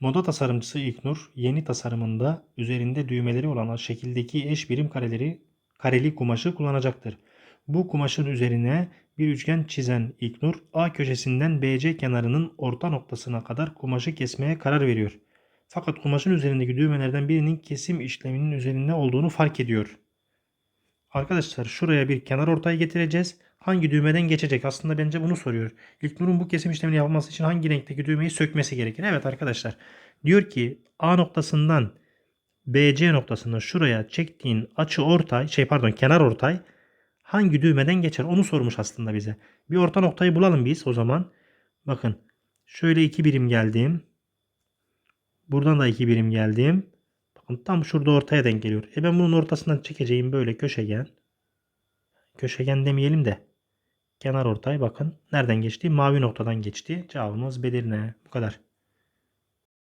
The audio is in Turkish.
Moda tasarımcısı İlknur yeni tasarımında üzerinde düğmeleri olan şekildeki eş birim kareleri kareli kumaşı kullanacaktır. Bu kumaşın üzerine bir üçgen çizen İlknur A köşesinden BC kenarının orta noktasına kadar kumaşı kesmeye karar veriyor. Fakat kumaşın üzerindeki düğmelerden birinin kesim işleminin üzerinde olduğunu fark ediyor. Arkadaşlar şuraya bir kenar ortayı getireceğiz. Hangi düğmeden geçecek? Aslında bence bunu soruyor. İlknur'un bu kesim işlemini yapması için hangi renkteki düğmeyi sökmesi gerekir? Evet arkadaşlar. Diyor ki A noktasından BC noktasına şuraya çektiğin açı ortay, şey pardon kenar ortay hangi düğmeden geçer? Onu sormuş aslında bize. Bir orta noktayı bulalım biz o zaman. Bakın şöyle iki birim geldim. Buradan da iki birim geldim. Tam şurada ortaya denk geliyor. E ben bunun ortasından çekeceğim böyle köşegen. Köşegen demeyelim de. Kenar ortay bakın. Nereden geçti? Mavi noktadan geçti. Cevabımız Bedirne. Bu kadar.